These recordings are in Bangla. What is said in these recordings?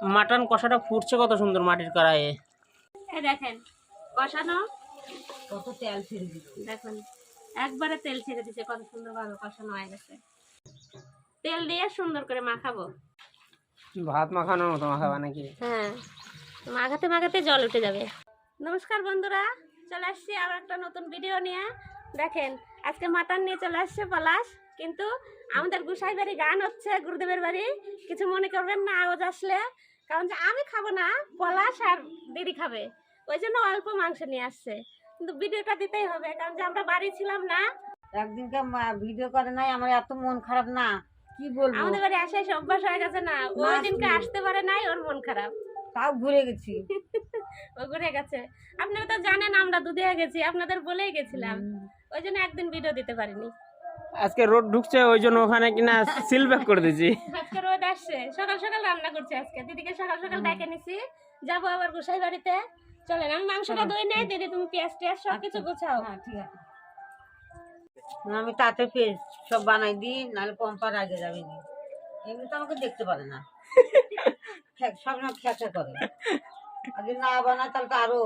মাটন কষাটা ফুটছে কত সুন্দর মাটির কড়াইয়ে। এই দেখেন কষানো। কত তেল ছেড়ে দিল দেখুন একবারে তেল ছেড়ে দিছে কত সুন্দর ভাবে কষানো হয়ে গেছে। তেল দিয়ে সুন্দর করে মাখাবো। ভাত মাখানোর মতো মাখাবা নাকি? হ্যাঁ মাখাতে মাখাতে জল উঠে যাবে। নমস্কার বন্ধুরা চলে আসছি আবার একটা নতুন ভিডিও নিয়ে। দেখেন আজকে মাটন নিয়ে চলে আসছে পলাশ কিন্তু আমাদের গুসাই বাড়ি গান হচ্ছে গুরুদেবের বাড়ি। কিছু মনে করবেন না আওয়াজ আসলে। কারণ যে আমি খাব না পলাশ আর দিদি খাবে। ওই জন্য অল্প মাংস নিয়ে আসছে। কিন্তু ভিডিওটা দিতেই হবে কারণ যে আমরা বাড়ি ছিলাম না। একদিনকে ভিডিও করে নাই আমার এত মন খারাপ না কি বলব? আমাদের বাড়ি আসে অভ্যাস হয়ে গেছে না। ওই দিনকে আসতে পারে নাই ওর মন খারাপ। তাও ঘুরে গেছি। ও ঘুরে গেছে। আপনারা তো জানেন আমরা দুধে গেছি আপনাদের বলেই গেছিলাম। ওই জন্য একদিন ভিডিও দিতে পারিনি। আজকে রোড ঢুকছে ওই জন্য ওখানে কিনা সিল ব্যাক করে দিয়েছি। আজকে রোদ আসছে। সকাল সকাল রান্না করছি আজকে। দিদিকে সকাল সকাল ডেকে নিছি যাব আবার গোসাই বাড়িতে। চলেন আমি মাংসটা দই নেই। দিদি তুমি পেঁয়াজ টিয়াজ সব কিছু গোছাও। হ্যাঁ ঠিক আছে। আমি তাতে পেস্ট সব বানাই দিই নাহলে পম্পার আগে যাবে নি। এমনি তো আমাকে দেখতে পারে না। খ্যাক- সবসময় খেতে করে। আগে না বানায় তাহলে তো আরও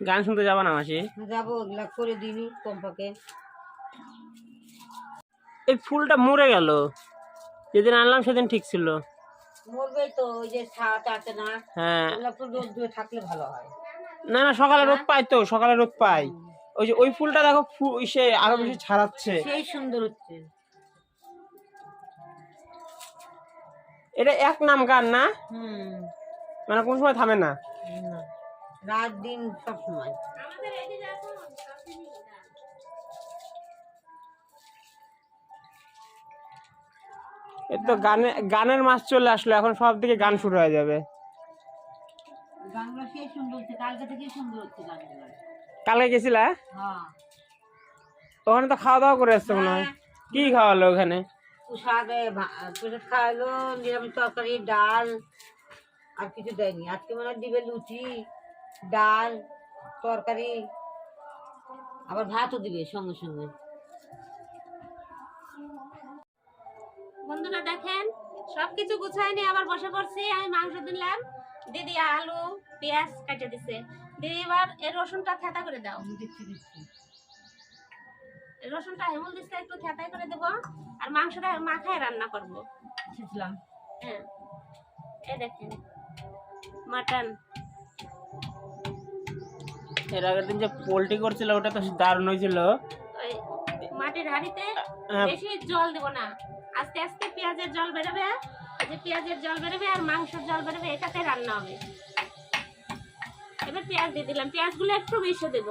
গান শুনতে যাবা না মাসি? যাব ওগুলা করে দিবি পম্পাকে এই ফুলটা মরে গেল। যেদিন আনলাম সেদিন ঠিক ছিল। তো ওই যে ছাদ আছে না হ্যাঁ। রোদ দিয়ে থাকলে ভালো হয়। না না সকালে রোদ পাই তো সকালে রোদ পাই। ওই যে ওই ফুলটা দেখো সে আরও বেশি ছাড়াচ্ছে। সেই সুন্দর হচ্ছে। এটা এক নাম গান না? হুম। মানে কোন সময় থামে না। রাত দিন সব সময়। আমাদের এদিকে এখন সবদিনই গান। এ তো গানে গানের মাস চলে আসলো এখন সব দিকে গান শুরু হয়ে যাবে। গানগুলো সেই সুন্দর হচ্ছে কালকে থেকে সুন্দর হচ্ছে গানগুলো। কালকে গেছিলা? হ্যাঁ। ওখানে তো খাওয়া দাওয়া করে আসছে মনে হয়। কি খাওয়ালো ওখানে? ভা- প্রসাদ খাওয়ালো নিরামিষ তরকারি ডাল আর কিছু দেয়নি। আজকে মনে হয় দিবে লুচি। ডাল তরকারি আবার ভাতও দিবে সঙ্গে সঙ্গে। বন্ধুরা দেখেন সবকিছু গুছাই নিয়ে আবার বসে পড়ছি। আমি মাংস দিলাম। দিদি আলু পেঁয়াজ কেটে দিছে। দিদি এবার এই রসুনটা থেতা করে দাও। দিচ্ছি। দিচ্ছি রসুনটা হেমুল দিচ্ছে একটু থেতাই করে দেবো। আর মাংসটা মাখায় রান্না করব। শিখলাম হ্যাঁ। এই দেখেন মাটন। এর আগের দিন যে পোল্ট্রি করছিল ওটা তো দারুণ হয়েছিল। মাটির হাঁড়িতে হ্যাঁ। বেশি জল দেব না। আস্তে আস্তে পেঁয়াজের জল বেরোবে যে পেঁয়াজের জল বেরোবে আর মাংসের জল বেরোবে এটাতে রান্না হবে। এবার পেঁয়াজ দিয়ে দিলাম। পেঁয়াজগুলো একটু বেশি দেব।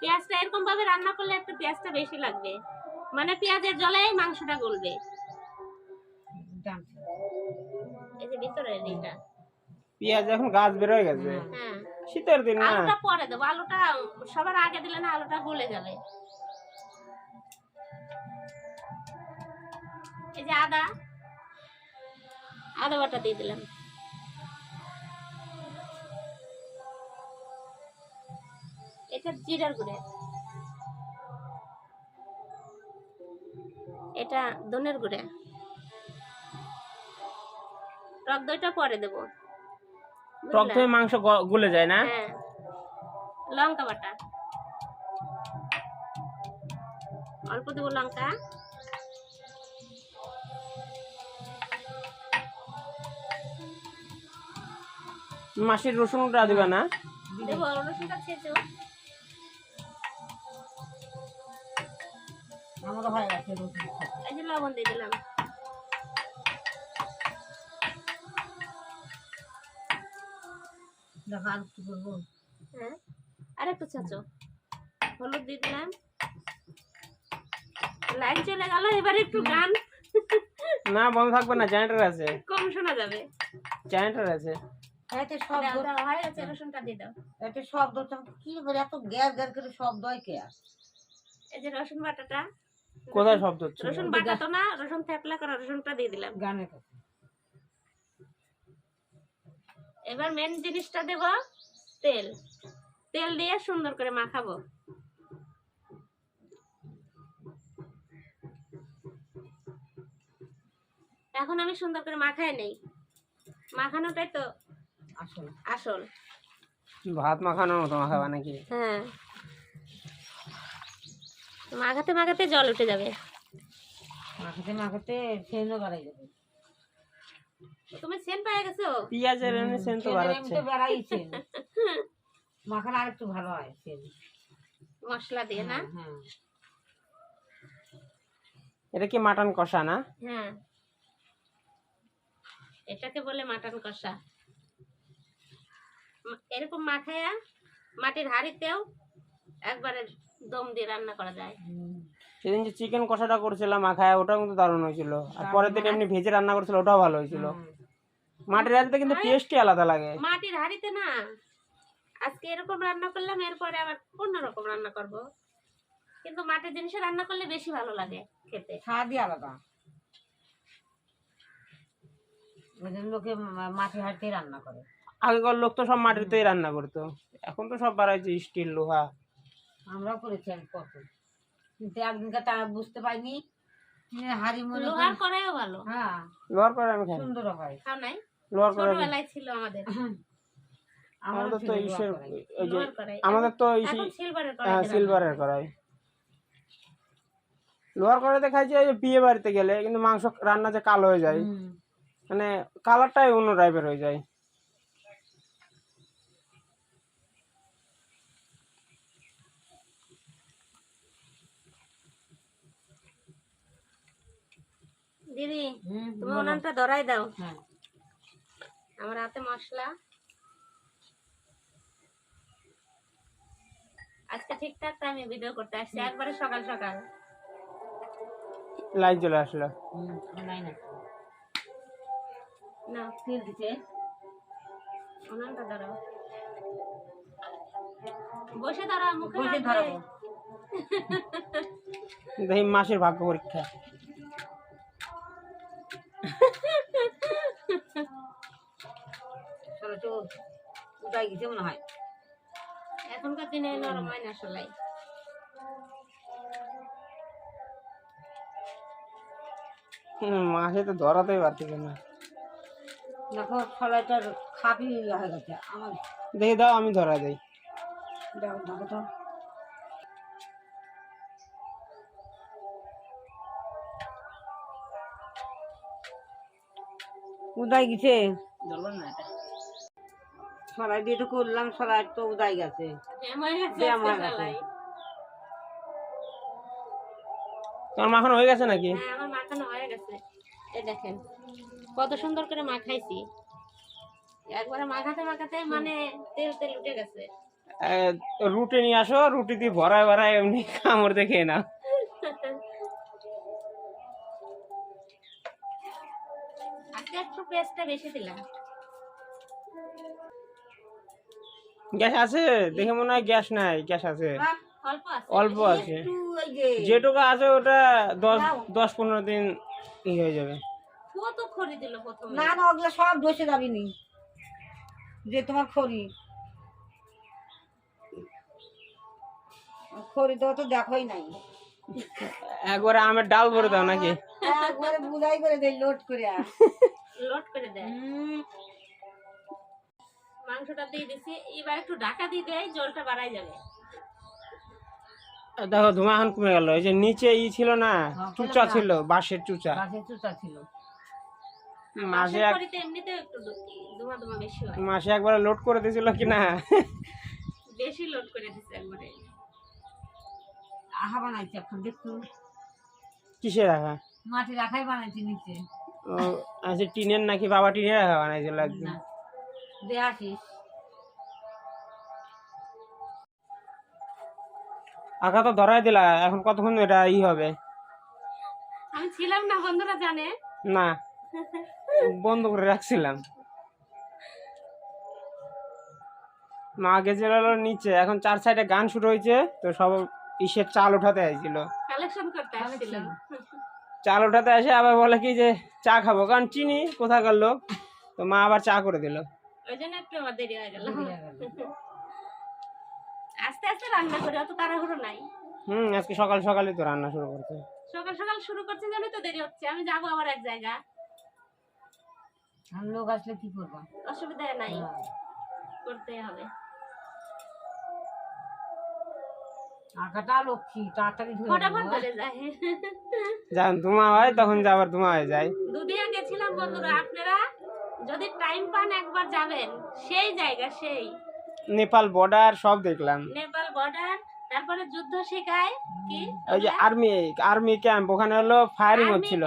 পেঁয়াজটা এরকম ভাবে রান্না করলে একটু পেঁয়াজটা বেশি লাগবে। মানে পেঁয়াজের জলেই মাংসটা গলবে। এটা পেঁয়াজ এখন গাছ বের হয়ে গেছে। হ্যাঁ। শীতের দিন না। আলুটা পরে দেবো। আলুটা সবার আগে দিলে না আলুটা গলে যাবে। এই যে আদা আদা বাটা দিয়ে দিলাম। এটা জিরার গুঁড়ে। এটা ধনের গুঁড়ে। টক দইটা পরে দেবো। টক? দই মাংস গলে যায় না? হ্যাঁ। লঙ্কা বাটা। অল্প দেবো লঙ্কা। মাসির রসুনটা দিবে না? দেবো রসুনটা ছেঁচো আমারও হয়ে গেছে রসুন। এই যে লবণ দিয়ে দিলাম। দেখো আর কি করব হ্যাঁ? আর একটু ছেঁচো হলুদ দিয়ে দিলাম। লাইন চলে গেল এবার একটু গান। না বন্ধ থাকবে না জেনারেটর আছে। কম শোনা যাবে। জেনারেটর আছে। এতে শব্দ দাও, দাও, রসুনটা দিয়ে দাও। এতে শব্দ কি বলে এত গ্যাস গ্যাস করে শব্দ হয় কে এই যে রসুন বাটাটা। কোথায় শব্দ হচ্ছে রসুন বাটা তো না রসুন থেপলা করা রসুনটা দিয়ে দিলাম। গানের কথা। এবার মেন জিনিসটা দেব তেল। তেল দিয়ে সুন্দর করে মাখাবো। এখন আমি সুন্দর করে মাখায় নেই। মাখানোটাই তো আসল। আসল। ভাত মাখানোর মতো মাখাবা নাকি? হ্যাঁ। মাখাতে মাখাতে জল উঠে যাবে। মাখাতে মাখাতে ফেনো বাড়াই যাবে। তুমি সেন পেয়ে গেছো? পেঁয়াজের এমনি সেন তো বাড়াচ্ছে। তো আর একটু ভালো হয় সেন মশলা দিয়ে না? হ্যাঁ এটা কি মাটন কষা না? হ্যাঁ। এটাকে বলে মাটন কষা। এরকম মাখায়া মাটির হাঁড়িতেও একবারে দম দিয়ে রান্না করা যায়। সেদিন যে চিকেন কষাটা করছিলাম মাখায় ওটাও কিন্তু দারুণ হয়েছিল। আর পরের দিন এমনি ভেজে রান্না করছিল ওটাও ভালো হয়েছিল। মাটির হাড়িতে কিন্তু টেস্টই আলাদা লাগে। মাটির হাঁড়িতে না আজকে এরকম রান্না করলাম এরপরে আবার অন্যরকম রান্না করব। কিন্তু মাটির জিনিসে রান্না করলে বেশি ভালো লাগে খেতে। স্বাদই আলাদা। লোকে মাটির হাড়িতে রান্না করে। আগেকার লোক তো সব মাটিতেই রান্না করতো। এখন তো সব বাড়াইছে স্টিল লোহা। আমরাও করেছি কখন কিন্তু একদিনকার তারা বুঝতে পারিনি। হাড়ি মনে লোহার করাইও ভালো। হ্যাঁ লোহার করে আমি খাই। সুন্দর হয়। খাও নাই? লোহার করে ছোটবেলায় ছিল আমাদের। আমাদের তো ইসের আমাদের তো ইসি সিলভারের হ্যাঁ কড়াই। লোহার কড়াইতে খাইছি ওই যে বিয়ে বাড়িতে গেলে কিন্তু মাংস রান্না যে কালো হয়ে যায় মানে কালারটাই অন্য টাইপের হয়ে যায়। দিদি তুমি উনানটা ধরাই দাও। হ্যাঁ। আমার হাতে মশলা। আজকে ঠিকঠাক টাইমে ভিডিও করতে আসছি একবারে সকাল সকাল। লাইন চলে আসলো। না না তেল দিতে বসে দাঁড়াও মুখে বসে ধরাবো দেখি মাসের ভাগ্য পরীক্ষা। তো উদাই গেছে মনে হয়। এখনকার দিনে নরম হয় না সলাই মাসে তো ধরাতেই পারতেছে না দেখো ফলাইটার খাপি হয়ে গেছে। আমার দেখি দাও আমি ধরা দেই। দেখো দেখো তো। উদাই গেছে। সরাই দিয়ে তো করলাম সরাই তো উদাই গেছে। হয়ে গেছে। তোমার মাখানো হয়ে নাকি? হ্যাঁ আমার মাখানো হয়ে গেছে। এই দেখেন কত সুন্দর করে মাখাইছি। একবারে মাখাতে মাখাতে মানে তেল তেল উঠে গেছে। আহ, রুটি নিয়ে আসো রুটি দিয়ে ভরায় ভরায় এমনি কামড় দেখে না আজকে একটু পেস্টটা বেশি দিলাম। গ্যাস আছে? দেখে মনে হয় গ্যাস নাই গ্যাস আছে। অল্প আছে। যেটুকু আছে ওটা দশ দশ পনেরো দিন ই হয়ে যাবে। না না ওগুলো সব ধসে যাবি নি। যে তোমার খড়ি। খড়ি তো তো দেখোই নাই। একবারে আমের ডাল ভরে দাও নাকি? একবারে বুঝাই করে দেয় লোড করে। লোড করে দেয়। মাংসটা দিয়ে দিছি এবার একটু ঢাকা দিয়ে দেয় জলটা বাড়াই যাবে। দেখো ধোঁয়া এখন কমে গেল। এই যে নিচে ই ছিল না চুচা ছিল বাঁশের চুচা। ছিল। মাসে হয়। একবারে লোড করে দিয়েছিল কি না বেশি লোড করে একবারে। আহা বানাইছে এখন বানাইছে নিচে। ও আচ্ছা টিনের নাকি বাবা টিনের রাখা বানাইছিল একদিন। না দে আসিস। আঁকা তো ধরাই দিলা এখন কতক্ষণ এটা ই হবে? আমি ছিলাম না বন্ধুরা জানে। না বন্ধ করে রাখছিলাম। মা গেছিল নিচে এখন চার সাইডে গান শুরু হয়েছে তো সব ইসের চাল উঠাতে আইছিল কালেকশন করতে আসছিলাম। চাল উঠাতে এসে আবার বলে কি যে চা খাব কারণ চিনি কোথাকার লোক তো মা আবার চা করে দিল। ওই জন্য একটু আমার দেরি হয়ে গেল। হয়ে। আস্তে আস্তে রান্না করে অত তাড়াহুড়ো নাই। হুম আজকে সকাল সকালই তো রান্না শুরু করতে সকাল সকাল শুরু করছে জানি তো দেরি হচ্ছে আমি যাব আবার এক জায়গা। আর লোক আসলে কি করব? অসুবিধা নাই করতে হবে। আঁকাটা লক্ষ্মী তাড়াতাড়ি ধরে ফটাফট ধরে যায়। যখন ধোঁয়া হয় তখন যে আবার ধোঁয়া হয়ে যায়। দুদিয়া গেছিলাম বন্ধুরা আপনারা? যদি টাইম পান একবার যাবেন সেই জায়গা সেই। নেপাল বর্ডার সব দেখলাম। নেপাল বর্ডার তারপরে যুদ্ধ শেখায় কি? ওই যে আর্মি আর্মি ক্যাম্প ওখানে হলো ফায়ারিং হচ্ছিল।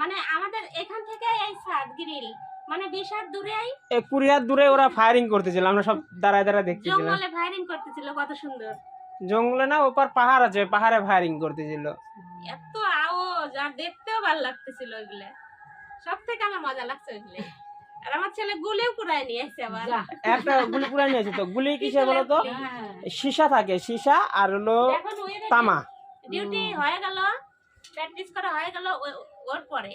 মানে আমাদের এখান থেকে এই সাত গ্রিল মানে বিশ হাত দূরেই এই কুড়ি হাত দূরে ওরা ফায়ারিং করতেছিল আমরা সব দাঁড়ায় দাঁড়ায় দেখতেছিলাম। জঙ্গলে ফায়ারিং করতেছিল কত সুন্দর। জঙ্গলে না ওপার পাহাড় আছে পাহাড়ে ফায়ারিং করতেছিল। এত আওয়াজ আর দেখতেও ভালো লাগতেছিল ওইগুলা। সব থেকে আমার মজা লাগছে ওইগুলো। আর আমার ছেলে গুলিও কুড়ায় নিয়ে আসছে আবার। একটা গুলি নিয়েছে তো। গুলি কিসে বলো তো হ্যাঁ। সীসা থাকে সীসা আর হলো তামা। ডিউটি হয়ে গেল প্র্যাকটিস করা হয়ে গেল ওর পরে।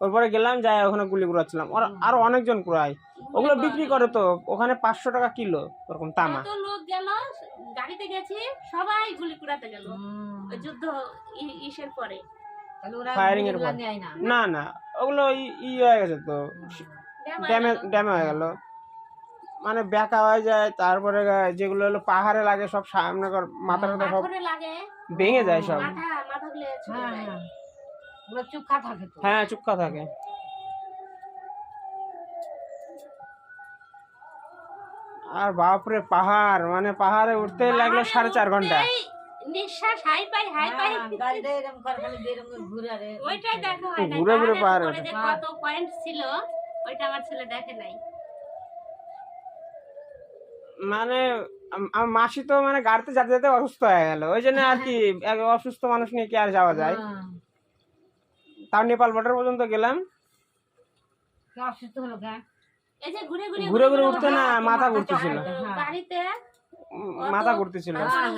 ওরপরে গেলাম যাই ওখানে গুলি কুড়াচ্ছিলাম। ওরা আরও অনেকজন কুড়ায়। ওগুলো বিক্রি করে তো ওখানে পাঁচশো টাকা কিলো ওরকম তামা। লোক গেল গাড়িতে গেছি সবাই গুলি কুড়াতে গেল। যুদ্ধ ইসের পরে। এর না। না ওগুলো ই হয়ে গেছে তো। ড্যাম হয়ে ড্যামে হয়ে গেল। মানে বেঁকা হয়ে যায় তারপরে যেগুলো হলো পাহাড়ে লাগে সব সামনে কর মাথা টাথা সব ভেঙে যায় সব। মাথা মাথা হ্যাঁ হ্যাঁ। থাকে হ্যাঁ চুপকা থাকে। আর বাপরে পাহাড়। মানে পাহাড়ে উঠতে লাগল সাড়ে চার ঘণ্টা। হ্যাঁ, ঘুরে হয় ঘুরে ঘুরে পাহাড়ে। কত পয়েন্ট ছিল ওইটা আমার ছেলে দেখে নাই। মানে আমার মাসি তো মানে গাড়িতে যেতে যেতে অসুস্থ হয়ে গেল। ওই জন্য আর কি এক অসুস্থ মানুষ নিয়ে কি আর যাওয়া যায়? হ্যাঁ। তাও নেপাল বর্ডার পর্যন্ত গেলাম। অসুস্থ হলো এই যে ঘুরে ঘুরে ঘুরে ঘুরে উঠতে না মাথা ঘুরতেছিল। হ্যাঁ। গাড়িতে মাথা ঘুরতেছিল। অত হ্যাঁ,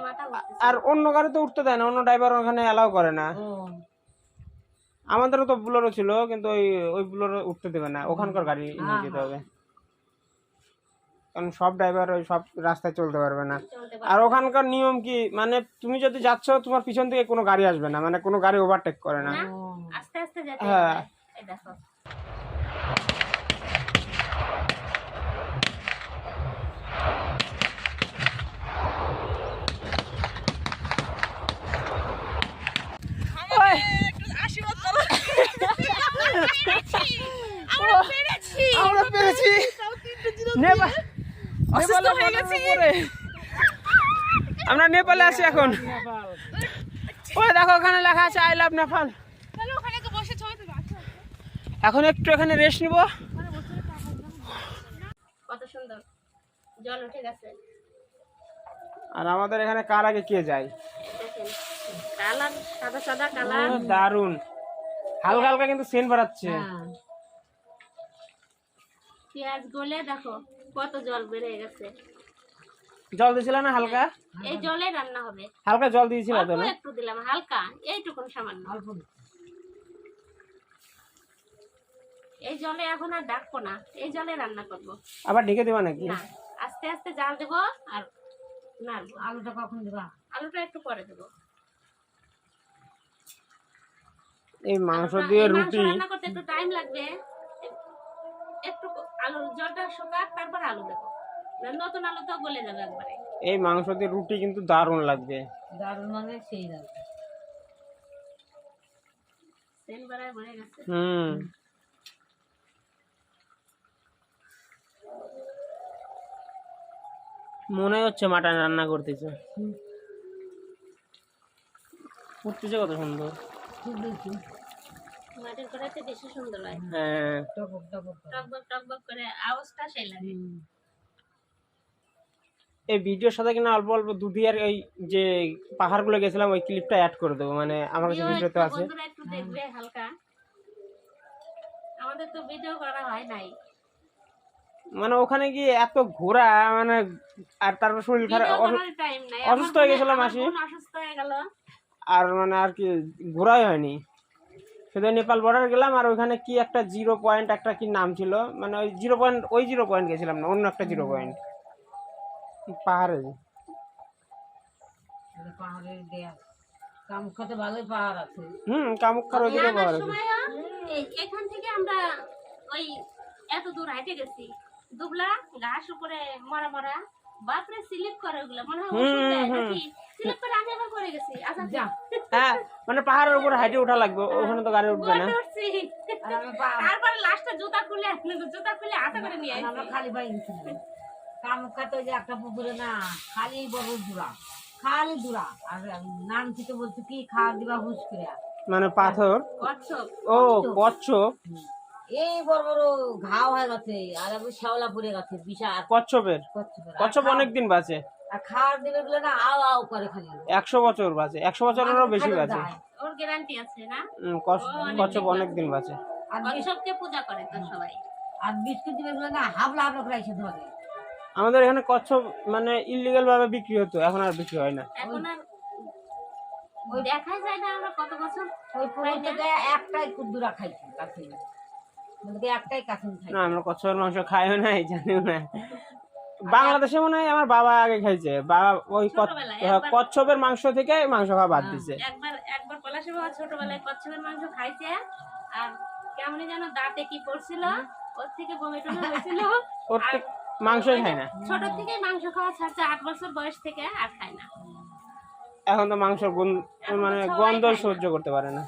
মাথা ঘুরতেছে। আর অন্য গাড়িতে উঠতে দেয় না অন্য ড্রাইভার ওখানে অ্যালাউ করে না। আমাদেরও তো বুলোরো ছিল কিন্তু ওই ওই বুলোরো উঠতে দেবে না। ওখানকার গাড়ি নিয়ে যেতে হবে। কারণ সব ড্রাইভার ওই সব রাস্তায় চলতে পারবে না। আর ওখানকার নিয়ম কি? মানে তুমি যদি যাচ্ছ তোমার পিছন থেকে কোনো গাড়ি আসবে না। মানে কোনো গাড়ি ওভারটেক করে না। আস্তে আস্তে যেতে হ্যাঁ। আমরা পেরেছি। নেপাল। আমরা নেপালে আছি এখন। ওই দেখো ওখানে লেখা আছে আই লাভ নেপাল এখন একটু এখানে রেস্ট নিব। কত সুন্দর। জল উঠে গেছে। আর আমাদের এখানে কার আগে কে যায়? দেখেন কালার সাদা সাদা কালার। দারুণ। হালকা হালকা কিন্তু সেন্ট বাড়াচ্ছে। হ্যাঁ। পেঁয়াজ গলে দেখো কত জল গেছে। জল দিয়েছিল না হালকা? এই জলে রান্না হবে। হালকা জল দিয়েছিল তো না একটু দিলাম হালকা এইটুকুন সামান্য। অল্প এই জলে এখন আর ডাকবো না এই জলে রান্না করব। আবার ঢেকে দেবা নাকি? না আস্তে আস্তে জাল দেবো আর নাড়বো। আলুটা কখন দিবা? আলুটা একটু পরে দেবো। এই মাংস দিয়ে রুটি। রান্না করতে একটু টাইম লাগবে। একটু আলুর জলটা শুকাক তারপর আলু দেবো। নতুন আলু তো গলে যাবে একবারে। এই মাংস দিয়ে রুটি কিন্তু দারুণ লাগবে। দারুণ মানে সেই দারুণ সেন বাড়ায় ভরে গেছে। হুম। মনে হচ্ছে মাটন রান্না করতেছে। ফুটতেছে কত সুন্দর। মাটির কড়াইতে বেশি সুন্দর হয়। হ্যাঁ। টপক টকবক টকবক করে আওয়াজটা সেই লাগে। এই ভিডিওর সাথে কিনা অল্প অল্প দুধিয়ার ওই যে পাহাড়গুলো গেছিলাম ওই ক্লিপটা অ্যাড করে দেবো। মানে আমার কাছে ভিডিওতে আছে। বন্ধুরা একটু দেখবে হালকা। আমাদের তো ভিডিও করা হয় নাই। মানে ওখানে গিয়ে এত ঘোরা মানে আর তারপর শরীর খারাপ অসুস্থ হয়ে গেছিল মাসি। অসুস্থ হয়ে গেল। আর মানে আর কি ঘোরাই হয়নি। শুধু নেপাল বর্ডার গেলাম আর ওইখানে কি একটা জিরো পয়েন্ট একটা কি নাম ছিল? মানে ওই জিরো পয়েন্ট ওই জিরো পয়েন্ট গেছিলাম না অন্য একটা জিরো পয়েন্ট পাহাড়ে। হুম কামুখার ওইদিকে আমার আছে। এখান থেকে আমরা ওই এত দূর হাঁটে গেছি। দুবলা ঘাস উপরে মরা মরা। বাপরে স্লিপ করে ওগুলো। মনে হয় ওষুধ নাকি? স্লিপ করে আবার পড়ে গেছি। আচ্ছা যা। হ্যাঁ মানে পাহাড়ের উপর হাইটে ওঠা লাগবে ওখানে তো গাড়ি উঠবে না। তারপরে লাস্টে জুতা খুলে জুতা খুলে হাতে করে নিয়ে আর আমরা খালি যে একটা পুকুরে না খালি বড় দূরা খালি দূরা আর নাম থেকে বলছে কি খাওয়া দিবা হুস করে মানে পাথর? কচ্ছপ। ও কচ্ছপ। এই বড় বড় ঘাও হয়ে গেছে আর আমি শ্যাওলা পড়ে গেছে বিশাল। কচ্ছপের। কচ্ছপ খাওয়া- অনেক দিন বাঁচে। আর খাওয়ার দিনে গুলো না আও আও করে খালি একশো বছর বাঁচে। একশো বছরেরও বেশি বাঁচে। ওর গ্যারান্টি আছে না? কচ্ছপ অনেক দিন বাঁচে। আর কচ্ছপকে পূজা করে তো সবাই। আর বিস্কুট দিবে গুলো না হাবলা হাবলা করে এসে ধরে। আমাদের এখানে কচ্ছপ মানে ইলিগাল ভাবে বিক্রি হতো এখন আর বিক্রি হয় না। এখন আর দেখাই যায় না আমরা কত বছর। ওই থেকে একটাই কুদ্দুরা খাইছি কাছে বলতে একটাই কাছে খাই না আমরা কচ্ছপের মাংস খাইও নাই জানিও না। বাংলাদেশে মনে হয় আমার বাবা আগে খাইছে। বাবা ওই হ্যাঁ, কচ্ছপের মাংস থেকে মাংস খাওয়া বাদ দিছে। একবার একবার পলাশে বাবা ছোটবেলায় কচ্ছপের মাংস খাইছে। আর কেমনই যেন দাঁতে কি পড়ছিল ওর থেকে বমি টমি হয়েছিল। ওর থেকে মাংসই খায় না। ছোট থেকে মাংস খাওয়া ছাড়ছে আট বছর বয়স থেকে আর খায় না। এখন তো মাংসের গন্ধ মানে গন্ধ সহ্য করতে পারে না।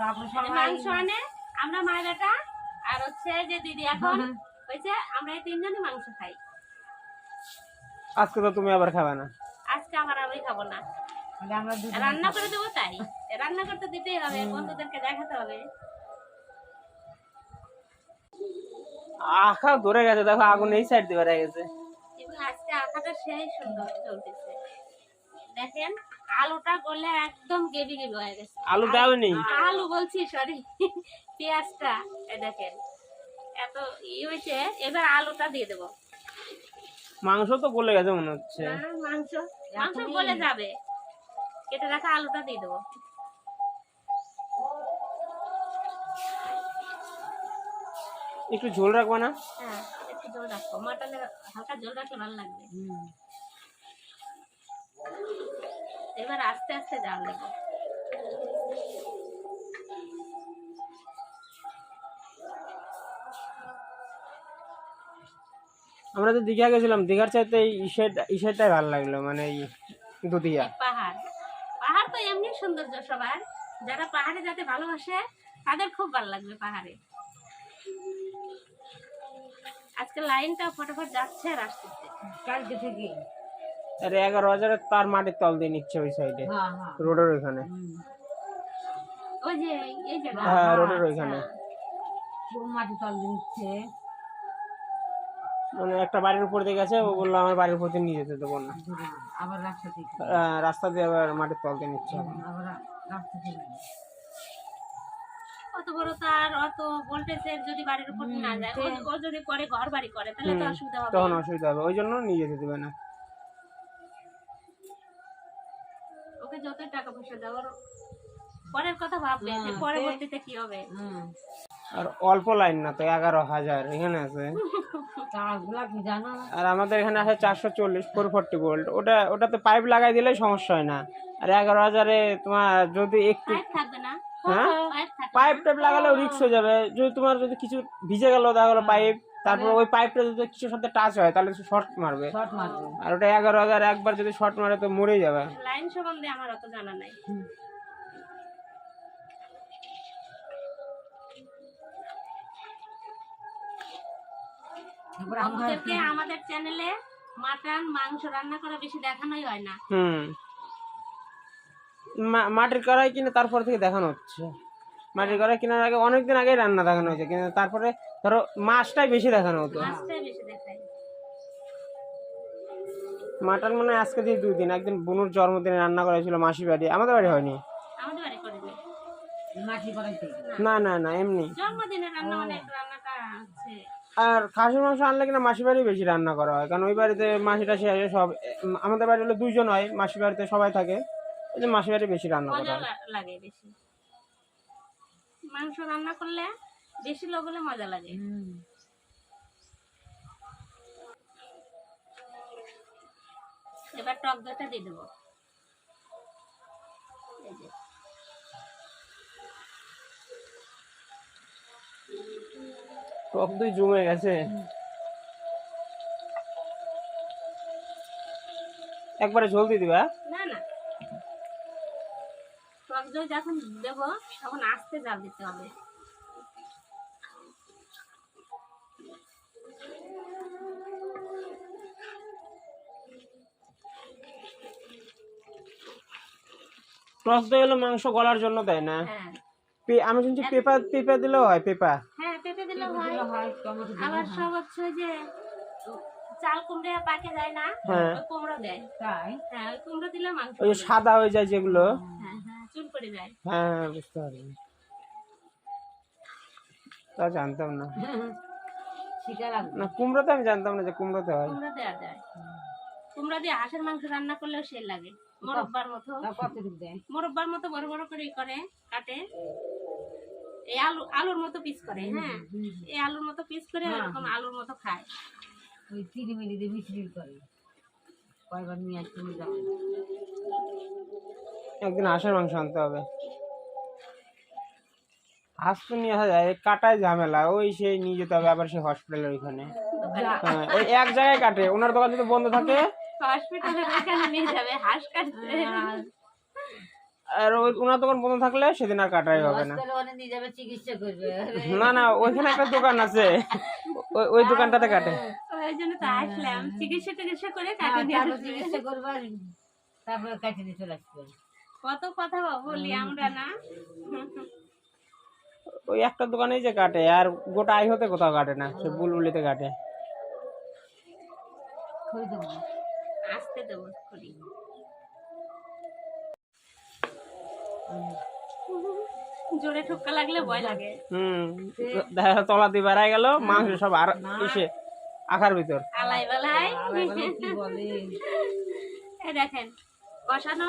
মাংস আনে আমরা মায়ের বেটা আর হচ্ছে যে দিদি এখন হয়েছে আমরা এই তিনজনই মাংস খাই। আজকে তো তুমি আবার খাবে না। আজকে আমার আমি খাব না। রান্না করে দেবো তাই। রান্না করতে দিতেই হবে বন্ধুদেরকে দেখাতে হবে। আখা ধরে গেছে দেখো আগুন এই সাইড দিয়ে বেড়ে গেছে। আজকে আঁকাটা সেই সুন্দর চলতেছে। দেখেন আলুটা গলে একদম গেবি গেবি হয়ে গেছে। আলু দাও নেই আলু বলছি সরি পেঁয়াজটা দেখেন এত ই হয়েছে এবার আলুটা দিয়ে দেবো। মাংস তো গলে গেছে মনে হচ্ছে। মাংস মাংস গলে যাবে। কেটে রাখা আলুটা দিয়ে দেবো। একটু ঝোল রাখব না? হ্যাঁ একটু জল রাখব। হালকা জল রাখলে ভালো লাগবে। হুম। এবার আস্তে আস্তে জাল দেবো। আমরা তো দীঘা গেছিলাম দীঘার চাইতে ইসের ইসেরটাই ভালো লাগল মানে এই দুধিয়া পাহাড়। পাহাড় তো এমনি সৌন্দর্য সবার। যারা পাহাড়ে যেতে ভালোবাসে তাদের খুব ভালো লাগবে পাহাড়ে। আজকে লাইনটা ফটাফট যাচ্ছে আর আসতেছে। কালকে থেকে। আর এগারো হাজারে তার মাটির তল দিয়ে নিচ্ছে ওই সাইডে হ্যাঁ হ্যাঁ। রোডের ওইখানে। হ্যাঁ রোডের ওইখানে। মাটি তল দিচ্ছে মানে একটা বাড়ির উপর দিয়ে গেছে ও বলল আমার বাড়ির উপর দিয়ে নিয়ে যেতে দেবো না। আবার রাস্তা দিয়ে আবার মাটির তল দিয়ে নিচ্ছে। অত বড় তার অত ভোল্টেজের যদি বাড়ির উপর না যায় ও- ও যদি পরে ঘর বাড়ি করে তাহলে তো অসুবিধা হবে। তখন অসুবিধা হবে। ওই জন্য নিয়ে যেতে দেবে না। টাকা পয়সা দাও ওর পরের কথা ভাববে যে পরবর্তীতে কি হবে। আর অল্প লাইন না তো এগারো হাজার এখানে আছে। তারগুলা কি জানো? আর আমাদের এখানে আছে চারশো চল্লিশ ফোর ফোরটি ভোল্ট ওটা ওটাতে পাইপ লাগাই দিলেই সমস্যা হয় না। আর এগারো হাজারে তোমার যদি একটু পাইপ থাকবে না? হ্যাঁ? পাইপ পাইপ টাইপ লাগালেও রিক্স হয়ে যাবে। যদি তোমার যদি কিছু ভিজে গেল দেখা গেলো পাইপ তারপর ওই পাইপটা যদি কিছুর সাথে টাচ হয় তাহলে শর্ট মারবে। শর্ট মারবে। আর ওটা এগারো হাজার একবার যদি শর্ট মারে তো মরে যাবে। লাইন সম্বন্ধে আমার অত জানা নাই। আমাদের চ্যানেলে মাটন মাংস রান্না করা বেশি দেখানোই হয় না। হুম। মাটির কড়াই কিনে তারপর থেকে দেখানো হচ্ছে। মাটির কড়াই কেনার আগে অনেকদিন আগেই রান্না দেখানো হয়েছে কিন্তু তারপরে ধরো মাছটাই বেশি দেখানো হতো। মাছটাই বেশি দেখাই মাটন মনে হয় আজকে দিয়ে দুই দিন। একদিন বুনুর জন্মদিনে রান্না করা হয়েছিল মাসি বাড়ি। আমাদের বাড়ি হয়নি। না না না এমনি। মানে আর খাসির মাংস আনলে কিনা মাসি বাড়ি বেশি রান্না করা হয়। কারণ ওই বাড়িতে মাসি টাসি আসে সব আমাদের বাড়ি হলো দুইজন হয় মাসি বাড়িতে সবাই থাকে। ওই যে মাসি বাড়ি বেশি রান্না করা হয়। লাগে বেশি। মাংস রান্না করলে বেশি হলে মজা লাগে। এবার টক দইটা দিয়ে দেবো। টক দই জমে গেছে। একবারে ঝোল দিয়ে দিবা? না না। টক দই যখন দেবো তখন আস্তে জাল দিতে হবে। টক দই হলো মাংস গলার জন্য দেয় না। হ্যাঁ। পে- আমি শুনছি পেপা পেপা। দিলেও হয় পেপা? হ্যাঁ পেঁপে দিলে হয়। আবার সব হচ্ছে যে চাল কুমড়া পাকে যায় না হ্যাঁ। কুমড়ো দেয়। তাই? হ্যাঁ কুমড়ো দিলে মাংস ওই যে সাদা হয়ে যায় যেগুলো। হ্যাঁ হ্যাঁ চুল পড়ে যায়। হ্যাঁ বুঝতে পারছি তা জানতাম না। না কুমড়োতে আমি জানতাম না যে কুমড়োতে হয়। কুমড়ো দেওয়া যায়। কুমড়ো দিয়ে হাঁসের মাংস রান্না করলেও সে লাগে। মোরব্বার মতো। মোরব্বার মতো বড় বড় করে করে কাটে। এই আলু আলুর মতো পিস করে। হ্যাঁ। এই আলুর মতো পিস করে হ্যাঁ, এরকম আলুর মতো খায়। ওই চিনি মিনি দিয়ে মিশ্রি করে। কয়বার নিয়ে আসতে নিয়ে যাবে একদিন হাঁসের মাংস আনতে হবে। হাঁস তো নিয়ে আসা যায় কাটায় ঝামেলা। ওই সেই নিয়ে যেতে হবে আবার সেই হসপিটালের ওইখানে। হ্যাঁ ওই এক জায়গায় কাটে। ওনার দোকান যদি বন্ধ থাকে হসপিটালে ওখানে নিয়ে যাবে হাঁস কাটতে আর ওই ওনার দোকান বন্ধ থাকলে সেদিন আর কাটাই হবে না। নিয়ে যাবে চিকিৎসা করবে। না না ওইখানে একটা দোকান আছে। ওই ওই দোকানটাতে কাটে। ওই জন্য তো আসলাম। চিকিৎসা টিকিৎসা করে হ্যাঁ, কাটে দিয়ে চিকিৎসা করবে তারপরে কাটিয়ে দিয়ে চলে আসবে। কত কথা বলি আমরা না। ওই একটা দোকানেই যে কাটে আর গোটা আই হতে কোথাও কাটে না সে বুলবুলিতে কাটে। আসতে দেবো করি জোরে ঠুক্কা লাগলে ভয় লাগে। হুম দেখা তলা দিয়ে বেড়াই গেল মাংস সব আর আখার ভিতর। আলাই কি বলে? এই দেখেন কষানো।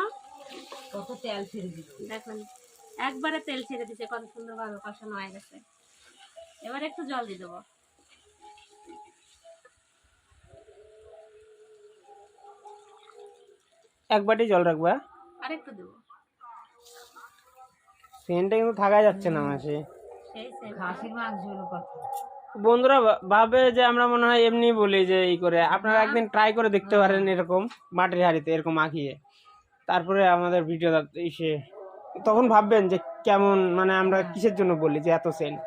কত তেল ছেড়ে দিল। দেখুন একবারে তেল ছেড়ে দিছে কত সুন্দর ভাবে কষানো হয়ে গেছে। এবার একটু জল দিয়ে দেবো। এক বাটি জল রাখবা আর একটু দেবো। সেন্টটা কিন্তু থাকা যাচ্ছে না মাসে। খাসির মাংস বন্ধুরা ভাবে যে আমরা মনে হয় এমনি বলি যে এই করে। আপনারা একদিন ট্রাই করে দেখতে পারেন এরকম মাটির হাঁড়িতে এরকম মাখিয়ে তারপরে আমাদের ভিডিও এসে তখন ভাববেন যে কেমন মানে আমরা কিসের জন্য বলি যে এত সেন্ট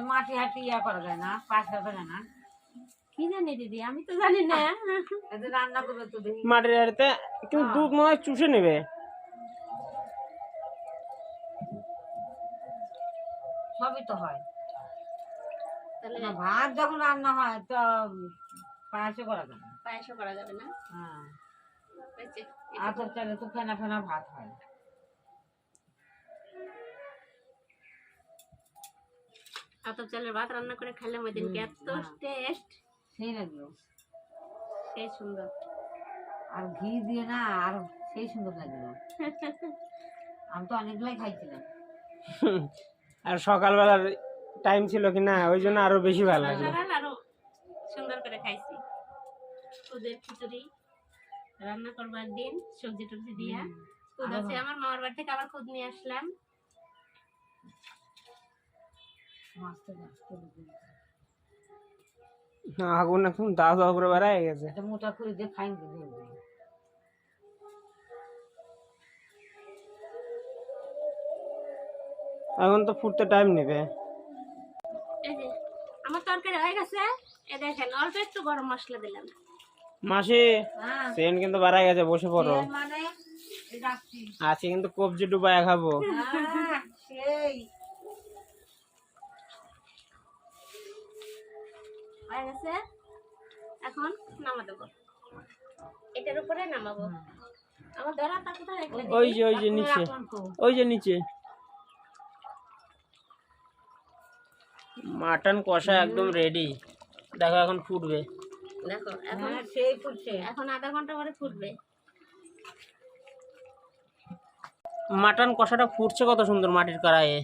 তো মাটি হাটি ইয়া করা যায় না পাঁচ হাজার না। কি জানি দিদি আমি তো জানি না। রান্না করবে তো দেখি। মাটির হাঁড়িতে কিন্তু দুধ মনে হয় চুষে নেবে। সবই তো হয়। তাহলে না, ভাত যখন রান্না হয় তো পায়েসও করা যায় না। পায়েসও করা যাবে না? হ্যাঁ। হয়েছে। আতর চালে তো ফেনা ফেনা ভাত হয়। আতপ চালের ভাত রান্না করে খেলে ওই দিনকে এত টেস্ট সেই লাগল। সেই সুন্দর। আর ঘি দিয়ে না আর সেই সুন্দর লাগল আমি তো অনেকগুলাই খাইছিলাম। আর সকালবেলার টাইম ছিল কি না ওই জন্য আরও বেশি ভালো লাগল। আরও সুন্দর করে খাইছি। খুদের খিচুড়ি রান্না করবার দিন সবজি টবজি দিয়া। খুদ আছে আমার মামার বাড়ি থেকে আবার খুদ নিয়ে আসলাম। মাছটা গাছ। আগুন এখন দাও দাও করে বেড়াই গেছে। মোটা করে দিয়ে খাই দিই এখন তো ফুটতে টাইম নেবে। আমার তরকারি হয়ে গেছে। এ দেখেন অল্প একটু গরম মশলা দিলাম। মাসি হ্যাঁ। সেন কিন্তু বেড়াই গেছে বসে পড়ো। মানে আজকে কিন্তু কবজি ডুবাই খাব। হ্যাঁ, সেই। হয়ে গেছে। এখন নামা দেবো। এটার উপরে নামাবো। আমার ধরাটা কোথায় রেখে ওই যে ওই যে নিচে। ওই যে নিচে। মাটন কষা একদম রেডি দেখো এখন ফুটবে। দেখো এখন হ্যাঁ সেই ফুটছে। এখন আধা ঘণ্টা পরে ফুটবে। মাটন কষাটা ফুটছে কত সুন্দর মাটির কড়াইয়ে।